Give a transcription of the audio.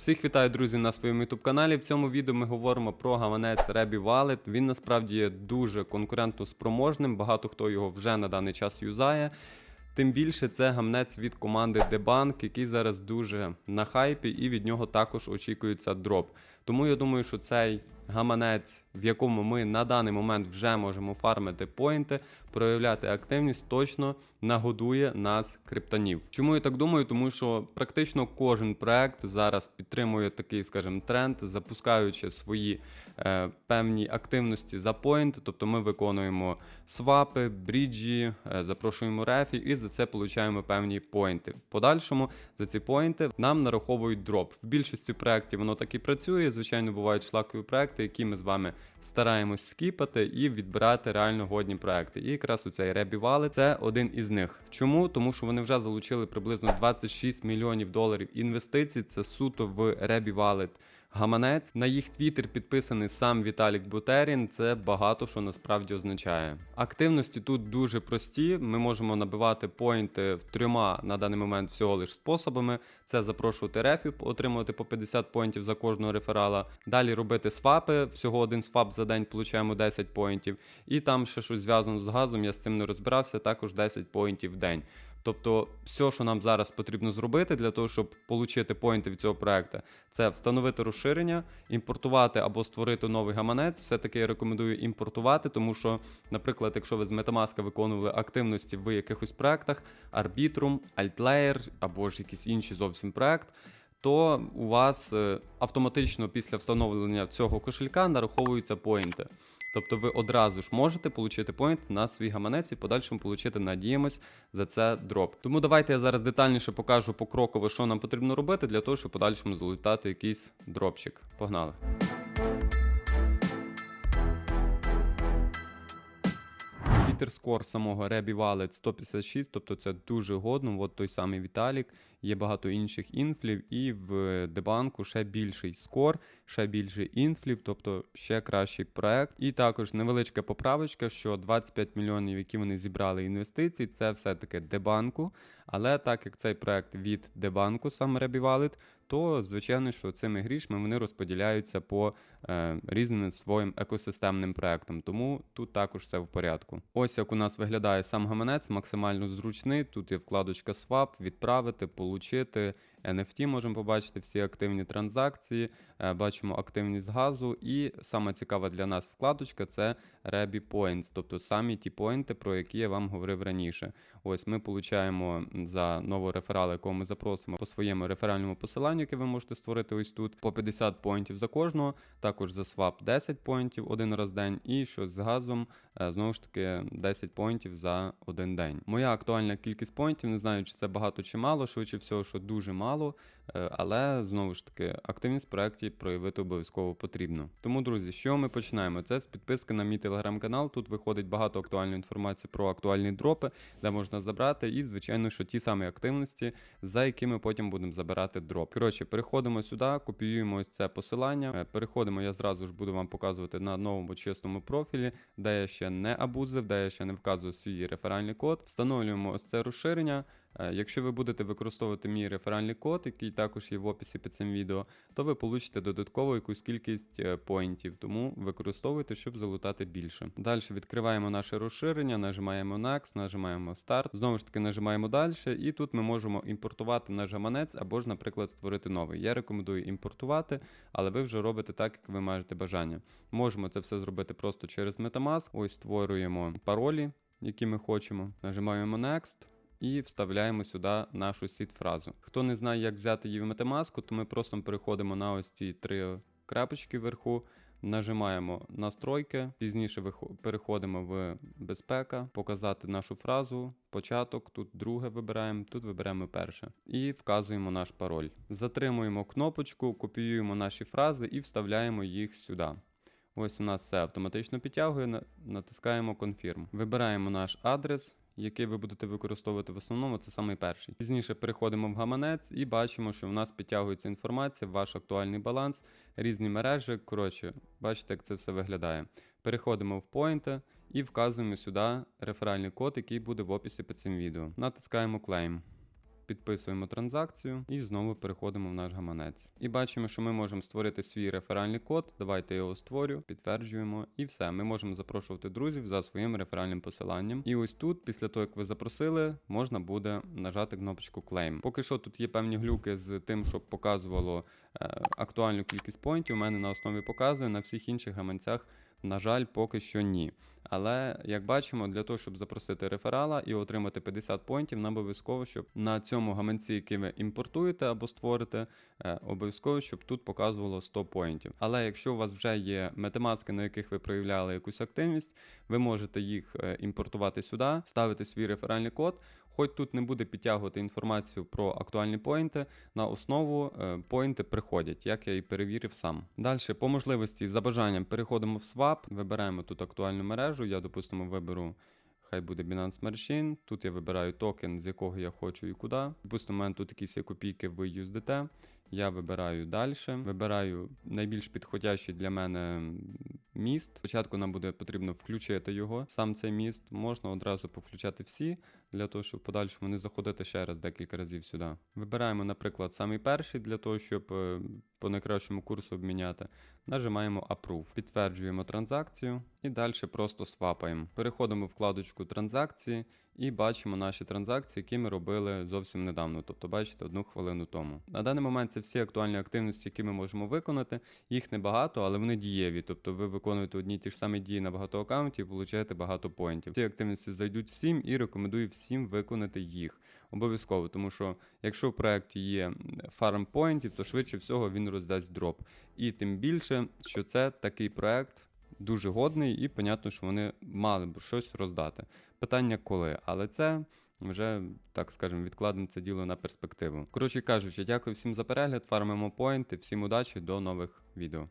Всіх вітаю, друзі, на своєму youtube каналі. В цьому відео ми говоримо про гаманець Rebby Wallet. Він насправді є дуже конкурентно спроможним. Багато хто його вже на даний час юзає. Тим більше це гамнець від команди Debank, який зараз дуже на хайпі, і від нього також очікується дроп. Тому я думаю, що цей гаманець, в якому ми на даний момент вже можемо фармити поінти, проявляти активність, точно нагодує нас криптонів. Чому я так думаю? Тому що практично кожен проект зараз підтримує такий, скажімо, тренд, запускаючи свої е, певні активності за поінти. Тобто ми виконуємо свапи, бріджі, е, запрошуємо рефів і за це получаємо певні поінти. В подальшому за ці поінти нам нараховують дроп. В більшості проєктів воно так і працює. Звичайно, бувають шлакові проекти, які ми з вами стараємось скіпати і відбирати реально годні проекти. І якраз у цей Ребі Wallet це один із них. Чому? Тому що вони вже залучили приблизно 26 мільйонів доларів інвестицій. Це суто в Ребі Wallet гаманець. На їх твіттер підписаний сам Віталік Бутерін. Це багато що насправді означає. Активності тут дуже прості. Ми можемо набивати поінти трьома на даний момент всього лиш способами: це запрошувати рефів, отримувати по 50 поінтів за кожного реферала. Далі робити свапи. Всього один свап за день получаємо 10 поінтів. І там ще щось зв'язано з газом. Я з цим не розбирався. Також 10 поінтів в день. Тобто, все, що нам зараз потрібно зробити для того, щоб отримати поінти від цього проекту, це встановити розширення, імпортувати або створити новий гаманець. Все-таки я рекомендую імпортувати, тому що, наприклад, якщо ви з Metamask виконували активності в якихось проектах, Arbitrum, Altlayer або ж якийсь інший зовсім проект. То у вас е, автоматично після встановлення цього кошелька нараховуються поінти. Тобто ви одразу ж можете отримати поінт на свій гаманець і подальшому отримати, надіємось, за це дроп. Тому давайте я зараз детальніше покажу покроково, що нам потрібно робити для того, щоб подальшому залутати якийсь дропчик. Погнали! Твіттер скор самого Rebby Wallet 156, тобто це дуже годно. От той самий Віталік. Є багато інших інфлів, і в Дебанку ще більший скор, ще більший інфлів, тобто ще кращий проект. І також невеличка поправочка, що 25 мільйонів, які вони зібрали інвестицій, це все-таки Дебанку. Але так як цей проект від Дебанку, сам Wallet, то звичайно, що цими грішми вони розподіляються по е, різним своїм екосистемним проектам. Тому тут також все в порядку. Ось як у нас виглядає сам гаманець, максимально зручний. Тут є вкладочка Swap, відправити, получити. NFT можемо побачити всі активні транзакції, е, бачимо активність газу, і саме цікава для нас вкладочка це Rebby Points, тобто самі ті поінти, про які я вам говорив раніше. Ось ми получаємо за нового реферала, якого ми запросимо по своєму реферальному посиланню, яке ви можете створити ось тут, по 50 поінтів за кожного, також за свап 10 поінтів один раз в день, і що з газом знову ж таки 10 поінтів за один день. Моя актуальна кількість поінтів, не знаю, чи це багато чи мало, швидше всього, що дуже мало мало, е, але знову ж таки активність в проєкті проявити обов'язково потрібно. Тому, друзі, що ми починаємо? Це з підписки на мій телеграм-канал. Тут виходить багато актуальної інформації про актуальні дропи, де можна забрати, і, звичайно, що ті самі активності, за якими потім будемо забирати дроп. Коротше, переходимо сюди, копіюємо ось це посилання. Е, переходимо, я зразу ж буду вам показувати на новому чистому профілі, де я ще не абузив, де я ще не вказую свій реферальний код. Встановлюємо ось це розширення. Е, якщо ви будете використовувати мій реферальний код, який також є в описі під цим відео, то ви получите додатково якусь кількість е, поінтів, тому використовуйте, щоб залутати більше. Далі відкриваємо наше розширення, нажимаємо Next, нажимаємо Start, знову ж таки нажимаємо далі, і тут ми можемо імпортувати наш гаманець або ж, наприклад, створити новий. Я рекомендую імпортувати, але ви вже робите так, як ви маєте бажання. Можемо це все зробити просто через Metamask. Ось створюємо паролі, які ми хочемо. Нажимаємо Next і вставляємо сюди нашу сіт-фразу. Хто не знає, як взяти її в метамаску, то ми просто переходимо на ось ці три крапочки вверху. Нажимаємо настройки, пізніше переходимо в безпека, показати нашу фразу, початок, тут друге вибираємо, тут виберемо перше. І вказуємо наш пароль. Затримуємо кнопочку, копіюємо наші фрази і вставляємо їх сюди. Ось у нас все автоматично підтягує, натискаємо Confirm. Вибираємо наш адрес, який ви будете використовувати в основному, це самий перший. Пізніше переходимо в гаманець і бачимо, що в нас підтягується інформація, ваш актуальний баланс, різні мережі. Коротше, бачите, як це все виглядає. Переходимо в поінти і вказуємо сюди реферальний код, який буде в описі під цим відео. Натискаємо Claim. Підписуємо транзакцію і знову переходимо в наш гаманець. І бачимо, що ми можемо створити свій реферальний код. Давайте його створю, підтверджуємо, і все. Ми можемо запрошувати друзів за своїм реферальним посиланням. І ось тут, після того, як ви запросили, можна буде нажати кнопочку Claim. Поки що тут є певні глюки з тим, щоб показувало е, актуальну кількість поінтів. У мене на основі показує, на всіх інших гаманцях, на жаль, поки що ні. Але як бачимо, для того, щоб запросити реферала і отримати 50 поінтів, нам обов'язково, щоб на цьому гаманці, який ви імпортуєте або створите, е, обов'язково, щоб тут показувало 100 поінтів. Але якщо у вас вже є метамаски, на яких ви проявляли якусь активність, ви можете їх е, імпортувати сюди, ставити свій реферальний код. Хоч тут не буде підтягувати інформацію про актуальні поінти, на основу е, поінти приходять, як я і перевірив сам. Далі, по можливості, за бажанням переходимо в Swap, вибираємо тут актуальну мережу. Я, допустимо, виберу. Хай буде Binance Machine. Тут я вибираю токен, з якого я хочу і куди. Допустимо, у мене тут якісь копійки в USDT. Я вибираю далі. Вибираю найбільш підходящий для мене міст. Спочатку нам буде потрібно включити його. Сам цей міст можна одразу повключати всі, для того, щоб в подальшому не заходити ще раз декілька разів сюди. Вибираємо, наприклад, самий перший для того, щоб е, по найкращому курсу обміняти. Нажимаємо Approve, підтверджуємо транзакцію і далі просто свапаємо. Переходимо в вкладочку транзакції і бачимо наші транзакції, які ми робили зовсім недавно, тобто бачите, одну хвилину тому. На даний момент це всі актуальні активності, які ми можемо виконати. Їх небагато, але вони дієві. Тобто ви виконуєте одні ті ж самі дії на багато аккаунтів і получаєте багато поінтів. Ці активності зайдуть всім і рекомендую всім виконати їх. Обов'язково, тому що якщо в проєкті є фарм поінтів, то швидше всього він роздасть дроп. І тим більше, що це такий проєкт дуже годний, і понятно, що вони мали б щось роздати. Питання коли, але це. Вже, так скажемо, відкладемо це діло на перспективу. Коротше кажучи, дякую всім за перегляд, фармимо поінти, всім удачі, до нових відео.